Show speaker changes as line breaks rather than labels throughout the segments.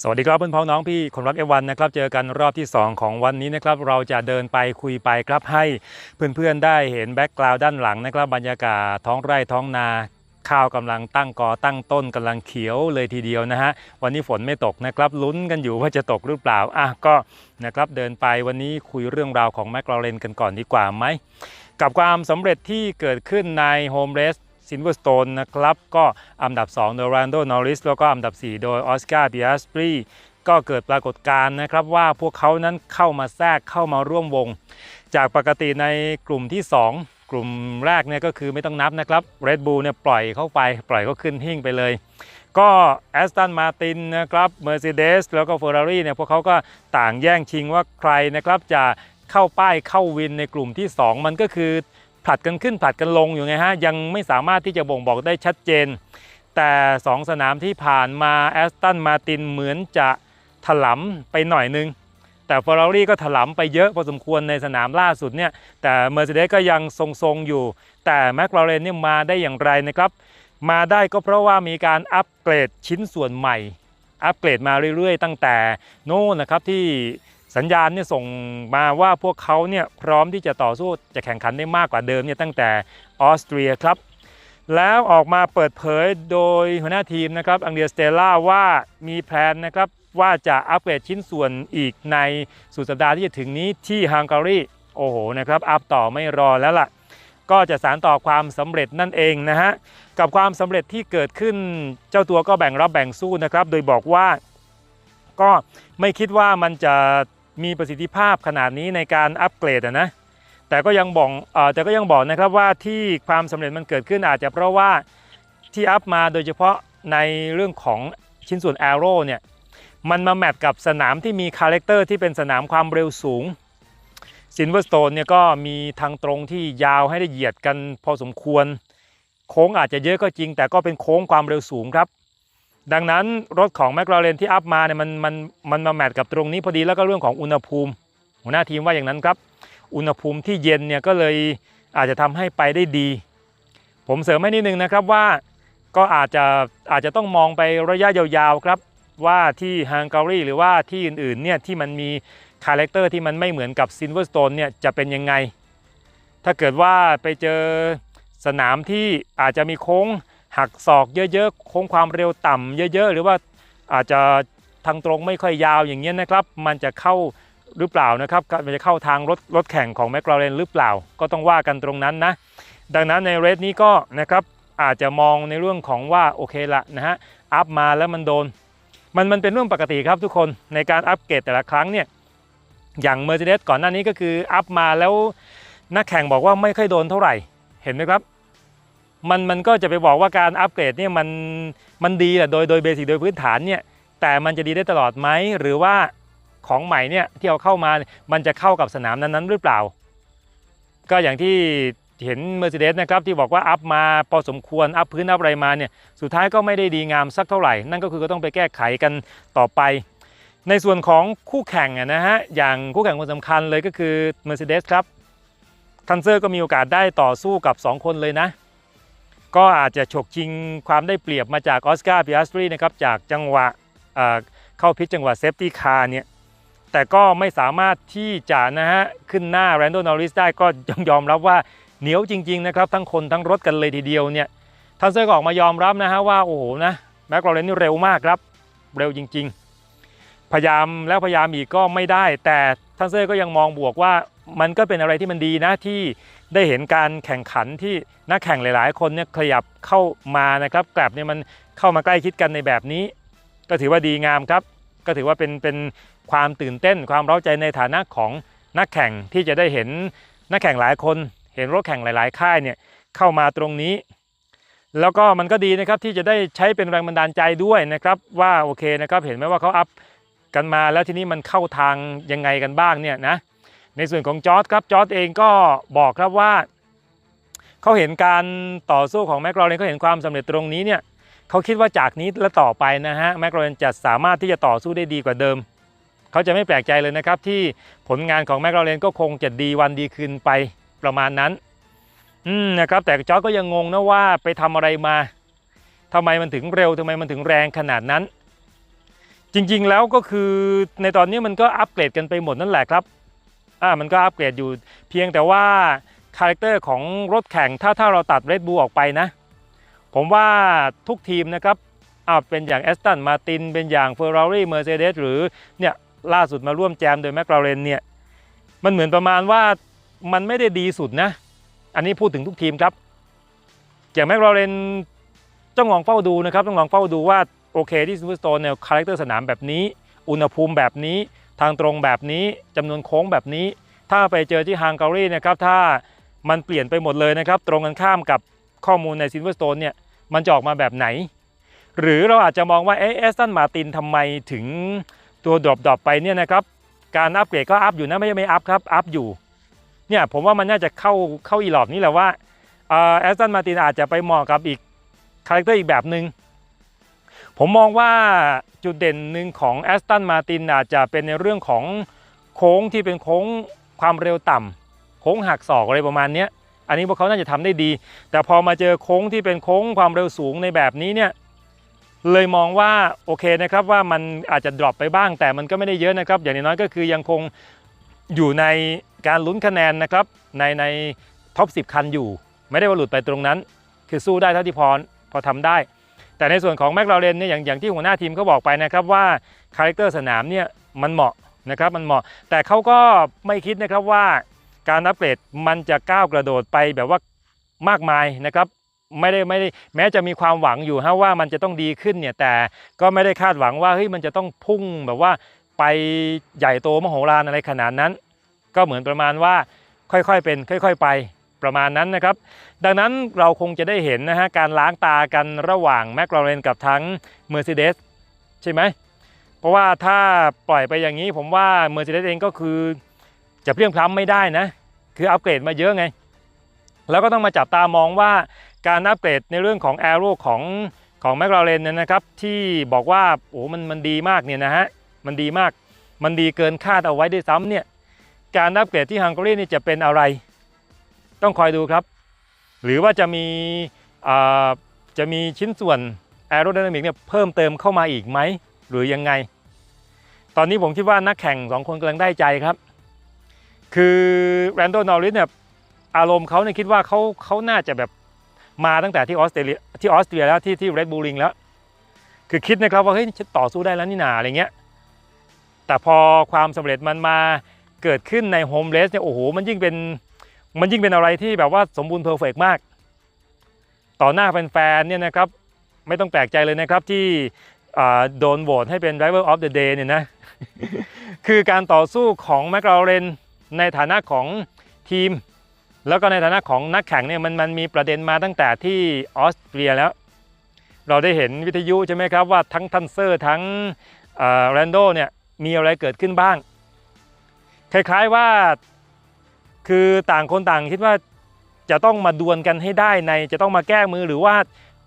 สวัสดีครับเพื่อนพ้องน้องพี่คนรักเอวันนะครับเจอกันรอบที่ 2 ของวันนี้นะครับเราจะเดินไปคุยไปครับให้เพื่อนๆได้เห็นแบ็กกราวด์ด้านหลังนะครับบรรยากาศท้องไร่ท้องนาข้าวกำลังตั้งกอตั้งต้นกำลังเขียวเลยทีเดียวนะฮะวันนี้ฝนไม่ตกนะครับลุ้นกันอยู่ว่าจะตกหรือเปล่าอะก็นะครับเดินไปวันนี้คุยเรื่องราวของแมคลาเรนกันก่อนดีกว่าไหมกับความสำเร็จที่เกิดขึ้นในโฮมเรส ซินเวอร์สโตนนะครับ ก็อันดับ 2 โดยรันโดนอริสแล้วก็อันดับ 4 โดยออสการ์บิอสปรีก็เกิดปรากฏการณ์นะครับว่าพวกเขานั้นเข้ามาแทรกเข้ามาร่วมวง จากปกติในกลุ่มที่ 2 กลุ่มแรกเนี่ยก็คือไม่ต้องนับนะครับ Red Bull เนี่ยปล่อยเข้าไป ปล่อยเขาขึ้นหิ่งไปเลย ก็แอสตันมาตินนะครับ Mercedes แล้วก็ Ferrari เนี่ยพวกเขาก็ต่างแย่งชิงว่าใครนะครับจะเข้าป้ายเข้าวินในกลุ่มที่ 2 มันก็คือ ผลัดกันขึ้นผลัดกันลงอยู่ไงฮะยังไม่สามารถที่จะบ่งบอกได้ชัดเจน แต่ 2 สนามที่ผ่านมาแอสตันมาตินเหมือนจะถลำไปหน่อยนึง แต่ Ferrari ก็ถลำไปเยอะพอสมควรในสนามล่าสุดเนี่ยแต่ Mercedes ก็ยังทรงๆอยู่ แต่ McLaren เนี่ยมาได้อย่างไรนะครับ มาได้ก็เพราะว่ามีการอัปเกรดชิ้นส่วนใหม่อัปเกรดมาเรื่อยๆ ตั้งแต่โน่นนะครับที่ สัญญาณเนี่ยส่งมาว่าพวกเขาเนี่ยพร้อมที่จะต่อสู้จะแข่งขันได้มากกว่าเดิมเนี่ยตั้งแต่ออสเตรียครับ แล้วออกมาเปิดเผยโดยหัวหน้าทีมนะครับอังเดียสเตล่าว่ามีแผนนะครับว่าจะอัปเกรดชิ้นส่วนอีกในสุดสัปดาห์ที่จะถึงนี้ที่ฮังการีโอ้โหนะครับอัพต่อไม่รอแล้วล่ะ ก็จะสารต่อความสำเร็จนั่นเองนะฮะกับความสำเร็จที่เกิดขึ้นเจ้าตัวก็แบ่งรับแบ่งสู้นะครับ โดยบอกว่าก็ไม่คิดว่ามันจะ มีประสิทธิภาพขนาดนี้ในการอัปเกรดนะแต่ก็ยังบอกอแต่ก็ยังบอกนะครับว่าที่ความสำเร็จมันเกิดขึ้นอาจจะเพราะว่าที่อัพมาโดยเฉพาะในเรื่องของชิ้นส่วนแอโร่เนี่ยมันมาแมทกับสนามที่มีคาแรคเตอร์ที่เป็นสนามความเร็วสูงซินเวอร์สโตนเนี่ยก็มีทางตรงที่ยาวให้ได้เหยียดกันพอสมควร โค้งอาจจะเยอะก็จริง แต่ก็เป็นโค้งความเร็วสูงครับ ดังนั้นรถของแมคลาเรนที่อัพมาเนี่ยมันมันมันมาแมทกับตรงนี้พอดีแล้วก็เรื่องของอุณหภูมิ หัวหน้าทีมว่าอย่างนั้นครับ อุณหภูมิที่เย็นเนี่ยก็เลยอาจจะทำให้ไปได้ดี ผมเสริมให้นิดนึงนะครับว่าก็อาจจะอาจจะต้องมองไประยะยาวๆครับ ว่าที่ฮังการีหรือว่าที่อื่นๆเนี่ยที่มันมีคาแรคเตอร์ที่มันไม่เหมือนกับซินเวอร์สโตนเนี่ยจะเป็นยังไง ถ้าเกิดว่าไปเจอสนามที่อาจจะมีโค้ง หักศอกเยอะๆโค้งความเร็วต่ำเยอะ ๆ หรือว่าอาจจะทางตรงไม่ค่อยยาวอย่างเงี้ยนะครับ มันจะเข้าหรือเปล่านะครับมันจะเข้าทางรถรถแข่งของแมคลาเรนหรือเปล่า ก็ต้องว่ากันตรงนั้นนะ ดังนั้นในเรสนี้ก็นะครับอาจจะมองในเรื่องของว่าโอเคละนะฮะอัพมาแล้วมันโดน มันมันเป็นเรื่องปกติครับทุกคนในการอัปเกรดแต่ละครั้งเนี่ยอย่าง Mercedes ก่อนหน้านี้ก็คืออัพมาแล้วนักแข่งบอกว่าไม่ค่อยโดนเท่าไหร่เห็นไหมครับ มันมันก็จะไปบอกว่าการอัปเกรดเนี่ยมันมันดีแหละโดยโดยเบสิกโดยพื้นฐานเนี่ยแต่มันจะดีได้ตลอดไหมหรือว่าของใหม่เนี่ยที่เอาเข้ามามันจะเข้ากับสนามนั้นๆหรือเปล่า ก็อย่างที่เห็น Mercedes นะครับที่บอกว่าอัพมาพอสมควรอัพพื้นอัพอะไรมาเนี่ยสุดท้ายก็ไม่ได้ดีงามสักเท่าไหร่ นั่นก็คือก็ต้องไปแก้ไขกันต่อไป ในส่วนของคู่แข่งอะนะฮะอย่างคู่แข่งคนสำคัญเลยก็คือ Mercedes ครับทันเซอร์ก็มีโอกาสได้ต่อสู้กับ 2 คนเลยนะ ก็อาจจะฉกชิงความได้เปรียบมาจากออสการ์พิอาสตรีนะครับจากจังหวะเข้าพิชจังหวะเซฟตี้คาร์เนี่ยแต่ก็ไม่สามารถที่จะนะฮะขึ้นหน้าแรนโดนอริสได้ก็ต้องยอมรับว่าเหนียวจริง ๆ นะครับ ทั้งคนทั้งรถกันเลยทีเดียวเนี่ยทันเซอร์ก็ออกมายอมรับนะฮะว่าโอ้โหนะแม็กลาเรนนี่เร็วมากครับ เร็วจริง ๆ พยายามแล้วพยายามอีกก็ไม่ได้ แต่ทันเซอร์ก็ยังมองบวกว่ามันก็เป็นอะไรที่มันดีนะที่ ได้เห็นการแข่งขันที่นักแข่งหลาย ๆ คนเนี่ยขยับเข้ามานะครับแกลบเนี่ยมันเข้ามาใกล้ชิดกันในแบบนี้ ก็ถือว่าดีงามครับ ก็ถือว่าเป็นเป็นความตื่นเต้นความเร้าใจในฐานะของนักแข่งที่จะได้เห็นนักแข่งหลายคน เห็นรถแข่งหลาย ๆ ค่ายเนี่ยเข้ามาตรงนี้ แล้วก็มันก็ดีนะครับที่จะได้ใช้เป็นแรงบันดาลใจด้วยนะครับ ว่าโอเคนะครับเห็นไหมว่าเขาอัพกันมาแล้วทีนี้มันเข้าทางยังไงกันบ้างเนี่ยนะ ในส่วนของจอร์ดครับจอร์ดเองก็บอกครับว่าเขาเห็นการต่อสู้ของแมคลาเรนเขาเห็นความสำเร็จตรงนี้เนี่ยเขาคิดว่าจากนี้และต่อไปนะฮะแมคลาเรนจะสามารถที่จะต่อสู้ได้ดีกว่าเดิมเขาจะไม่แปลกใจเลยนะครับที่ผลงานของแมคลาเรนก็คงจะดีวันดีคืนไปประมาณนั้นอืมนะครับแต่จอร์ดก็ยังงงนะว่าไปทำอะไรมาทำไมมันถึงเร็วทำไมมันถึงแรงขนาดนั้น จริงๆแล้วก็คือในตอนนี้มันก็อัปเกรดกันไปหมดนั่นแหละครับ อ่ามันก็อัปเกรดอยู่ เพียงแต่ว่าคาแรคเตอร์ของรถแข่งถ้าถ้าเราตัด Red Bull ออกไปนะ ผมว่าทุกทีมนะครับอ่าเป็นอย่าง Aston Martin เป็นอย่าง Ferrari Mercedes หรือเนี่ยล่าสุดมาร่วมแจมโดย McLaren เนี่ยมันเหมือนประมาณว่ามันไม่ได้ดีสุดนะ อันนี้พูดถึงทุกทีมครับ อย่าง McLaren ต้องลองเฝ้าดูนะครับต้องลองเฝ้าดูว่าโอเคที่ซิลเวอร์สโตนเนี่ยคาแรคเตอร์สนามแบบนี้ อุณหภูมิแบบนี้ ทางตรงแบบนี้จำนวนโค้งแบบนี้ ถ้าไปเจอที่ฮังการีนะครับถ้ามันเปลี่ยนไปหมดเลยนะครับ ตรงกันข้ามกับข้อมูลในซิลเวอร์สโตนเนี่ยมันจะออกมาแบบไหน หรือเราอาจจะมองว่าเอสตันมาตินทำไมถึงตัวดรอปดรอปไปเนี่ยนะครับการอัปเกรดก็อัพอยู่นะไม่ใช่ไม่อัพครับอัพอยู่เนี่ยผมว่ามันน่าจะเข้าเข้าอีหลอบนี้แหละว่าเอสตันมาตินอาจจะไปเหมาะกับอีกคาแรคเตอร์อีกแบบหนึง่ง ผมมองว่าจุดเด่นหนึ่งของแอสตันมาตินอาจจะเป็นในเรื่องของโค้งที่เป็นโค้งความเร็วต่ำโค้งหักศอกอะไรประมาณนี้อันนี้พวกเขาน่าจะทำได้ดี แต่พอมาเจอโค้งที่เป็นโค้งความเร็วสูงในแบบนี้เนี่ยเลยมองว่าโอเคนะครับว่ามันอาจจะดรอปไปบ้าง แต่มันก็ไม่ได้เยอะนะครับ อย่างน้อยก็คือยังคงอยู่ในการลุ้นคะแนนนะครับในในท็อป 10 คันอยู่ ไม่ได้ว่าหลุดไปตรงนั้น คือสู้ได้เท่าที่พอพอทำได้ แต่ในส่วนของแมคลาเรนเนี่ยอย่างอย่างที่หัวหน้าทีมเขาบอกไปนะครับว่าคาแรคเตอร์สนามเนี่ยมันเหมาะนะครับมันเหมาะแต่เขาก็ไม่คิดนะครับว่าการอัปเกรดมันจะก้าวกระโดดไปแบบว่ามากมายนะครับไม่ได้ไม่ได้แม้จะมีความหวังอยู่ฮะว่ามันจะต้องดีขึ้นเนี่ยแต่ก็ไม่ได้คาดหวังว่าเฮ้ยมันจะต้องพุ่งแบบว่าไปใหญ่โตมโหฬารอะไรขนาดนั้น ก็เหมือนประมาณว่าค่อยๆเป็น ค่อย ๆ ไป ประมาณนั้นนะครับ ดังนั้นเราคงจะได้เห็นนะฮะการล้างตากันระหว่างแมคลาเรนกับทั้ง Mercedes ใช่ไหมเพราะว่าถ้าปล่อยไปอย่างนี้ผมว่า Mercedes เองก็คือจะเพียงพล้ำไม่ได้นะ คืออัปเกรดมาเยอะไง แล้วก็ต้องมาจับตามองว่าการอัปเกรดในเรื่องของ a อ r o ของของแมคลาเรนเนี่ยนะครับที่บอกว่าโอ้มันมันดีมากเนี่ยนะฮะมันดีมากมันดีเกินคาดเอาไว้ด้วยซ้ำเนี่ยการอัปเกรดที่ฮังการีนี่จะเป็นอะไร ต้องคอยดูครับ หรือว่าจะมีจะมีชิ้นส่วน aerodynamic เนี่ยเพิ่มเติมเข้ามาอีกไหม หรือยังไง ตอนนี้ผมคิดว่านักแข่งสองคนกำลังได้ใจครับ คือแรนโดนอริสเนี่ยอารมณ์เขาเนี่ยคิดว่าเขาเขาน่าจะแบบมาตั้งแต่ที่ออสเตรเลียที่ออสเตรียแล้วที่ที่เรดบูลิงแล้ว คือคิดนะครับว่าเฮ้ยฉันต่อสู้ได้แล้วนี่นาอะไรเงี้ยแต่พอความสำเร็จมันมาเกิดขึ้นในโฮมเลสเนี่ยโอ้โหมันยิ่งเป็น มันยิ่งเป็นอะไรที่แบบว่าสมบูรณ์เพอร์เฟกมาก ต่อหน้าแฟนๆเนี่ยนะครับ ไม่ต้องแปลกใจเลยนะครับที่โดนโหวตให้เป็น Driver of the Day เนี่ยนะ คือการต่อสู้ของ m c l a r e n ในฐานะของทีม แล้วก็ในฐานะของนักแข่งเนี่ยมันมันมีประเด็นมาตั้งแต่ที่ออสเตรียแล้ว เราได้เห็นวิทยุใช่ไหมครับว่าทั้งทันเซอร์ทั้งแรนโดเนี่ยมีอะไรเกิดขึ้นบ้าง คล้ายๆว่า คือต่างคนต่างคิดว่าจะต้องมาดวลกันให้ได้ในจะต้องมาแก้มือหรือว่า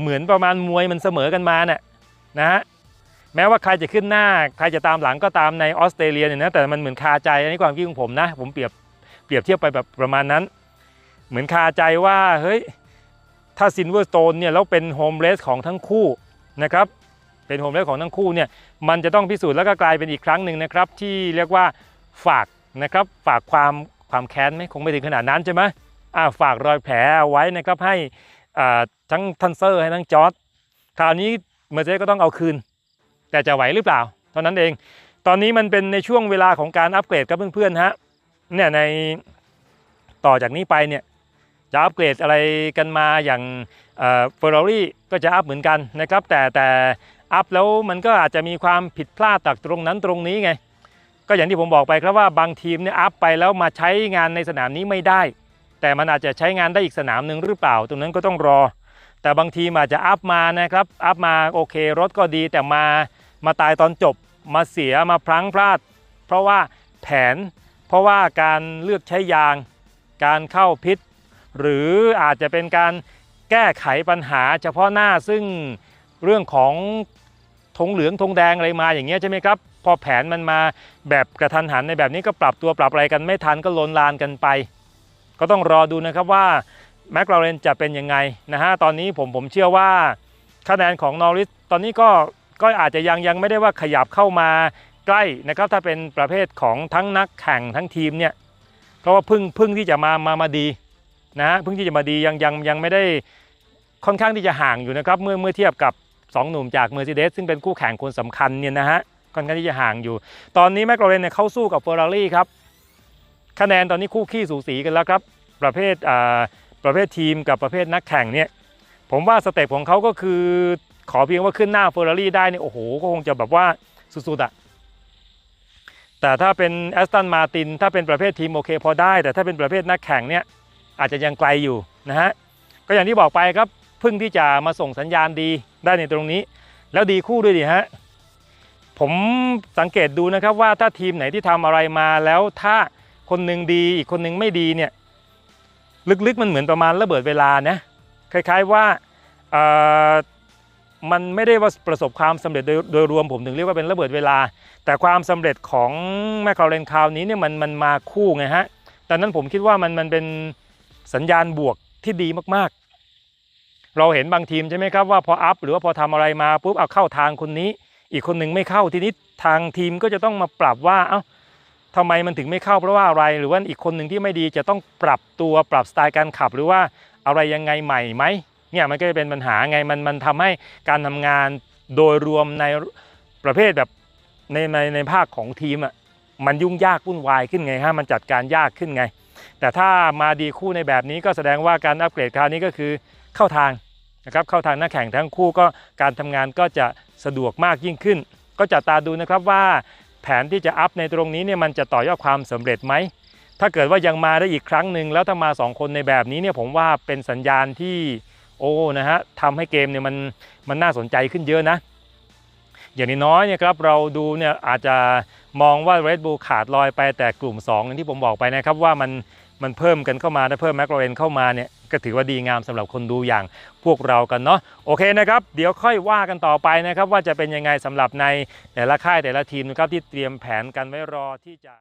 เหมือนประมาณมวยมันเสมอกันมาเนี่ยนะฮะแม้ว่าใครจะขึ้นหน้าใครจะตามหลังก็ตามในออสเตรเลียเนี่ยนะแต่มันเหมือนคาใจอันนี้ความคิดของผมนะ ผมเปรียบเปรียบเทียบไปแบบประมาณนั้น เหมือนคาใจว่าเฮ้ยถ้าซินเวอร์สโตนเนี่ยแล้วเป็นโฮมเลสของทั้งคู่นะครับเป็นโฮมเลสของทั้งคู่เนี่ยมันจะต้องพิสูจน์แล้วก็กลายเป็นอีกครั้งหนึ่งนะครับที่เรียกว่าฝากนะครับฝากความ ความแค้นไหมคงไม่ถึงขนาดนั้นใช่ไหมาฝากรอยแผลเอาไว้นะครับให้ทั้งทันเซอร์ให้ทั้งจอร์ดคราวนี้เมอร์เซก็ต้องเอาคืน แต่จะไหวหรือเปล่า เท่านั้นเอง ตอนนี้มันเป็นในช่วงเวลาของการอัปเกรดครับเพื่อนๆฮะเนี่ยในต่อจากนี้ไปเนี่ยจะอัปเกรดอะไรกันมาอย่างเฟอร์รารี่ก็จะอัพเหมือนกันนะครับ แต่แต่อัพแล้วมันก็อาจจะมีความผิดพลาดจากตรงนั้นตรงนี้ไง ก็อย่างที่ผมบอกไปครับว่าบางทีมเนี่ยอัพไปแล้วมาใช้งานในสนามนี้ไม่ได้ แต่มันอาจจะใช้งานได้อีกสนามหนึ่งหรือเปล่า ตรงนั้นก็ต้องรอ แต่บางทีมอาจจะอัพมานะครับอัพมาโอเค รถก็ดีแต่มามาตายตอนจบ มาเสียมาพลั้งพลาด เพราะว่าแผน เพราะว่าการเลือกใช้ยาง การเข้าพิษ หรืออาจจะเป็นการแก้ไขปัญหาเฉพาะหน้าซึ่งเรื่องของธงเหลืองธงแดงอะไรมาอย่างเงี้ยใช่ไหมครับ อแผนมันมาแบบกระทันหันในแบบนี้ก็ปรับตัวปรับอะไรกันไม่ทันก็ลนลานกันไป ก็ต้องรอดูนะครับว่าแมคลาเรนจะเป็นยังไงนะฮะตอนนี้ผมผมเชื่อว่าคะแนนของนอริสตอนนี้ก็ก็อาจจะยังยังไม่ได้ว่าขยับเข้ามาใกล้นะครับถ้าเป็นประเภทของทั้งนักแข่งทั้งทีมเนี่ยเพราะว่าพึ่งพึ่งที่จะมามามาดีนะฮะพึ่งที่จะมาดียังยังยังไม่ได้ค่อนข้างที่จะห่างอยู่นะครับเมื่อเมื่อเทียบกับ 2 หนุ่มจาก Mercedes ซึ่งเป็นคู่แข่งคนสำคัญเนี่ยนะฮะ ค่อนข้างที่จะห่างอยู่ ตอนนี้แมคลาเรนเนี่ยเข้าสู้กับเฟอร์รารี่ครับคะแนนตอนนี้คู่ขี้สูสีกันแล้วครับ ประเภทอ่าประเภททีมกับประเภทนักแข่งเนี่ยผมว่าสเต็ปของเขาก็คือขอเพียงว่าขึ้นหน้าเฟอร์รารี่ได้เนี่ยโอ้โหก็คงจะแบบว่าสุดๆอะแต่ถ้าเป็นแอสตันมาตินถ้าเป็นประเภททีมโอเคพอได้ แต่ถ้าเป็นประเภทนักแข่งเนี่ยอาจจะยังไกลอยู่นะฮะก็อย่างที่บอกไปครับเพิ่งที่จะมาส่งสัญญาณดีได้ในตรงนี้ แล้วดีคู่ด้วยดิฮะ ผมสังเกตดูนะครับว่าถ้าทีมไหนที่ทำอะไรมาแล้วถ้าคนหนึ่งดีอีกคนหนึ่งไม่ดีเนี่ยลึกๆมันเหมือนประมาณระเบิดเวลานะคล้ายๆว่ามันไม่ได้ว่าประสบความสำเร็จโดยโดยรวมผมถึงเรียกว่าเป็นระเบิดเวลา แต่ความสำเร็จของแมคคาเรนคราวนี้เนี่ยมันมันมาคู่ไงฮะดังนั้นผมคิดว่ามันมันเป็นสัญญาณบวกที่ดีมากๆ เราเห็นบางทีมใช่ไหมครับว่าพออัพหรือว่าพอทำอะไรมาปุ๊บเอาเข้าทางคนนี้ อีกคนหนึ่งไม่เข้าทีนี้ทางทีมก็จะต้องมาปรับว่าเอ้าทำไมมันถึงไม่เข้าเพราะว่าอะไร หรือว่าอีกคนหนึ่งที่ไม่ดีจะต้องปรับตัวปรับสไตล์การขับ หรือว่าอะไรยังไงใหม่ไหมเนี่ยมันก็จะเป็นปัญหาไงมันมันทำให้การทำงานโดยรวมในประเภทแบบในในในภาคของทีมอะมันยุ่งยากวุ่นวายขึ้นไงฮะมันจัดการยากขึ้นไง แต่ถ้ามาดีคู่ในแบบนี้ก็แสดงว่าการอัปเกรดคราวนี้ก็คือเข้าทาง นะครับเข้าทางนักแข่งทั้งคู่ก็การทำงานก็จะสะดวกมากยิ่งขึ้น ก็จับตาดูนะครับว่าแผนที่จะอัพในตรงนี้เนี่ยมันจะต่อยอดความสำเร็จไหมถ้าเกิดว่ายังมาได้อีกครั้งหนึ่งแล้วถ้ามา 2 คนในแบบนี้เนี่ยผมว่าเป็นสัญญาณที่โอ้นะฮะทำให้เกมเนี่ยมันมันน่าสนใจขึ้นเยอะนะ อย่างน้อยเนี่ยครับเราดูเนี่ยอาจจะมองว่า Red Bull ขาดลอยไปแต่กลุ่ม2อย่างที่ผมบอกไปนะครับว่ามัน มันเพิ่มกันเข้ามาถ้าเพิ่มแมคโรเรนเข้ามาเนี่ยก็ถือว่าดีงามสำหรับคนดูอย่างพวกเรากันเนาะโอเคนะครับ เดี๋ยวค่อยว่ากันต่อไปนะครับ ว่าจะเป็นยังไงสำหรับในแต่ละค่ายแต่ละทีมนะครับที่เตรียมแผนกันไว้รอที่จะ